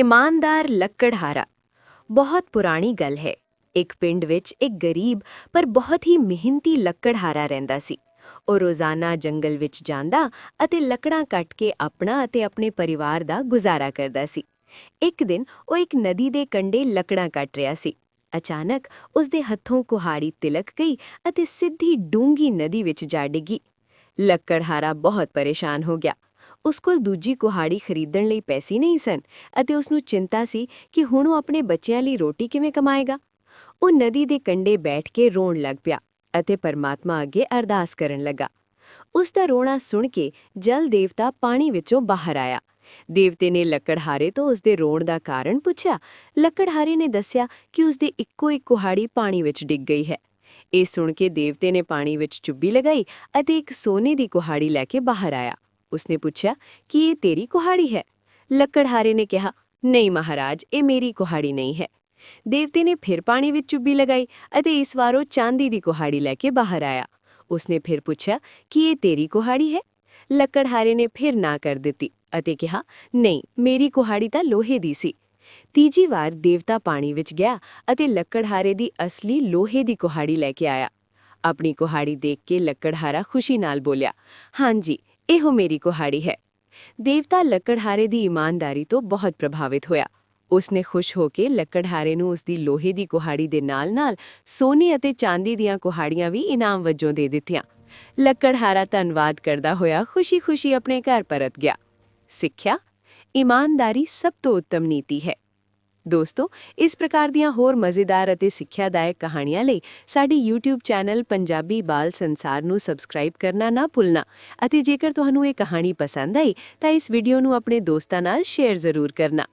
ਇਮਾਨਦਾਰ ਲੱਕੜਹਾਰਾ। ਬਹੁਤ ਪੁਰਾਣੀ ਗੱਲ ਹੈ। ਇੱਕ ਪਿੰਡ ਵਿੱਚ ਇੱਕ ਗਰੀਬ ਪਰ ਬਹੁਤ ਹੀ ਮਿਹਨਤੀ ਲੱਕੜਹਾਰਾ ਰਹਿੰਦਾ ਸੀ। ਉਹ ਰੋਜ਼ਾਨਾ ਜੰਗਲ ਵਿੱਚ ਜਾਂਦਾ ਅਤੇ ਲੱਕੜਾਂ ਕੱਟ ਕੇ ਆਪਣਾ ਅਤੇ ਆਪਣੇ ਪਰਿਵਾਰ ਦਾ ਗੁਜ਼ਾਰਾ ਕਰਦਾ ਸੀ। ਇੱਕ ਦਿਨ ਉਹ ਇੱਕ ਨਦੀ ਦੇ ਕੰਢੇ ਲੱਕੜਾਂ ਕੱਟ ਰਿਹਾ ਸੀ। ਅਚਾਨਕ ਉਸ ਦੇ ਹੱਥੋਂ ਕੁਹਾੜੀ ਤਿਲਕ ਗਈ ਅਤੇ ਸਿੱਧੀ ਡੂੰਗੀ ਨਦੀ ਵਿੱਚ ਜਾ ਡਿੱਗੀ। ਲੱਕੜਹਾਰਾ ਬਹੁਤ ਪਰੇਸ਼ਾਨ ਹੋ ਗਿਆ। ਉਸ ਕੋਲ ਦੂਜੀ ਕੁਹਾੜੀ ਖਰੀਦਣ ਲਈ ਪੈਸੇ ਨਹੀਂ ਸਨ ਅਤੇ ਉਸ ਨੂੰ ਚਿੰਤਾ ਸੀ ਕਿ ਹੁਣ ਉਹ ਆਪਣੇ ਬੱਚਿਆਂ ਲਈ ਰੋਟੀ ਕਿਵੇਂ ਕਮਾਏਗਾ। ਉਹ ਨਦੀ ਦੇ ਕੰਢੇ ਬੈਠ ਕੇ ਰੋਣ ਲੱਗ ਪਿਆ ਅਤੇ ਪਰਮਾਤਮਾ ਅੱਗੇ ਅਰਦਾਸ ਕਰਨ ਲੱਗਾ। ਉਸ ਦਾ ਰੋਣਾ ਸੁਣ ਕੇ ਜਲ ਦੇਵਤਾ ਪਾਣੀ ਵਿੱਚੋਂ ਬਾਹਰ ਆਇਆ। ਦੇਵਤੇ ਨੇ ਲੱਕੜਹਾਰੇ ਤੋਂ ਉਸ ਦੇ ਰੋਣ ਦਾ ਕਾਰਨ ਪੁੱਛਿਆ। ਲੱਕੜਹਾਰੇ ਨੇ ਦੱਸਿਆ ਕਿ ਉਸ ਦੀ ਇੱਕੋ ਇੱਕ ਕੁਹਾੜੀ ਪਾਣੀ ਵਿੱਚ ਡਿੱਗ ਗਈ ਹੈ। ਇਹ ਸੁਣ ਕੇ ਦੇਵਤੇ ਨੇ ਪਾਣੀ ਵਿੱਚ ਚੁੱਭੀ ਲਗਾਈ ਅਤੇ ਇੱਕ ਸੋਨੇ ਦੀ ਕੁਹਾੜੀ ਲੈ ਕੇ ਬਾਹਰ ਆਇਆ। ਉਸਨੇ ਪੁੱਛਿਆ ਕਿ ਇਹ ਤੇਰੀ ਕੁਹਾੜੀ ਹੈ? ਲੱਕੜਹਾਰੇ ਨੇ ਕਿਹਾ, ਨਹੀਂ ਮਹਾਰਾਜ, ਇਹ ਮੇਰੀ ਕੁਹਾੜੀ ਨਹੀਂ ਹੈ। ਦੇਵਤੇ ਨੇ ਫਿਰ ਪਾਣੀ ਵਿੱਚ ਚੁੱਭੀ ਲਗਾਈ ਅਤੇ ਇਸ ਵਾਰ ਉਹ ਚਾਂਦੀ ਦੀ ਕੁਹਾੜੀ ਲੈ ਕੇ ਬਾਹਰ ਆਇਆ। ਉਸਨੇ ਫਿਰ ਪੁੱਛਿਆ ਕਿ ਇਹ ਤੇਰੀ ਕੁਹਾੜੀ ਹੈ? ਲੱਕੜਹਾਰੇ ਨੇ ਫਿਰ ਨਾ ਕਰ ਦਿੱਤੀ ਅਤੇ ਕਿਹਾ, ਨਹੀਂ, ਮੇਰੀ ਕੁਹਾੜੀ ਤਾਂ ਲੋਹੇ ਦੀ ਸੀ। ਤੀਜੀ ਵਾਰ ਦੇਵਤਾ ਪਾਣੀ ਵਿੱਚ ਗਿਆ ਅਤੇ ਲੱਕੜਹਾਰੇ ਦੀ ਅਸਲੀ ਲੋਹੇ ਦੀ ਕੁਹਾੜੀ ਲੈ ਕੇ ਆਇਆ। ਆਪਣੀ ਕੁਹਾੜੀ ਦੇਖ ਕੇ ਲੱਕੜਹਾਰਾ ਖੁਸ਼ੀ ਨਾਲ ਬੋਲਿਆ, ਹਾਂਜੀ ਇਹੋ ਮੇਰੀ ਕੁਹਾੜੀ ਹੈ। ਦੇਵਤਾ ਲੱਕੜਹਾਰੇ ਦੀ ਇਮਾਨਦਾਰੀ ਤੋਂ ਬਹੁਤ ਪ੍ਰਭਾਵਿਤ ਹੋਇਆ। ਉਸਨੇ ਖੁਸ਼ ਹੋ ਕੇ ਲੱਕੜਹਾਰੇ ਨੂੰ ਉਸ ਦੀ ਲੋਹੇ ਦੀ ਕੁਹਾੜੀ ਦੇ ਨਾਲ-ਨਾਲ ਸੋਨੇ ਅਤੇ ਚਾਂਦੀ ਦੀਆਂ ਕੁਹਾੜੀਆਂ ਵੀ ਇਨਾਮ ਵਜੋਂ ਦੇ ਦਿੱਤੀਆਂ। ਲੱਕੜਹਾਰਾ ਧੰਨਵਾਦ ਕਰਦਾ ਹੋਇਆ ਖੁਸ਼ੀ-ਖੁਸ਼ੀ ਆਪਣੇ ਘਰ ਪਰਤ ਗਿਆ। ਸਿੱਖਿਆ, ਇਮਾਨਦਾਰੀ ਸਭ ਤੋਂ ਉੱਤਮ ਨੀਤੀ ਹੈ। ਦੋਸਤੋ, ਇਸ ਪ੍ਰਕਾਰ ਦੀਆਂ ਹੋਰ ਮਜ਼ੇਦਾਰ ਅਤੇ ਸਿੱਖਿਆਦਾਇਕ ਕਹਾਣੀਆਂ ਲਈ ਸਾਡੀ YouTube ਚੈਨਲ ਪੰਜਾਬੀ ਬਾਲ ਸੰਸਾਰ ਨੂੰ ਸਬਸਕ੍ਰਾਈਬ ਕਰਨਾ ਨਾ ਭੁੱਲਣਾ ਅਤੇ ਜੇਕਰ ਤੁਹਾਨੂੰ ਇਹ ਕਹਾਣੀ ਪਸੰਦ ਆਈ, ਤਾਂ ਇਸ ਵੀਡੀਓ ਨੂੰ ਆਪਣੇ ਦੋਸਤਾਂ ਨਾਲ ਸ਼ੇਅਰ ਜ਼ਰੂਰ ਕਰਨਾ।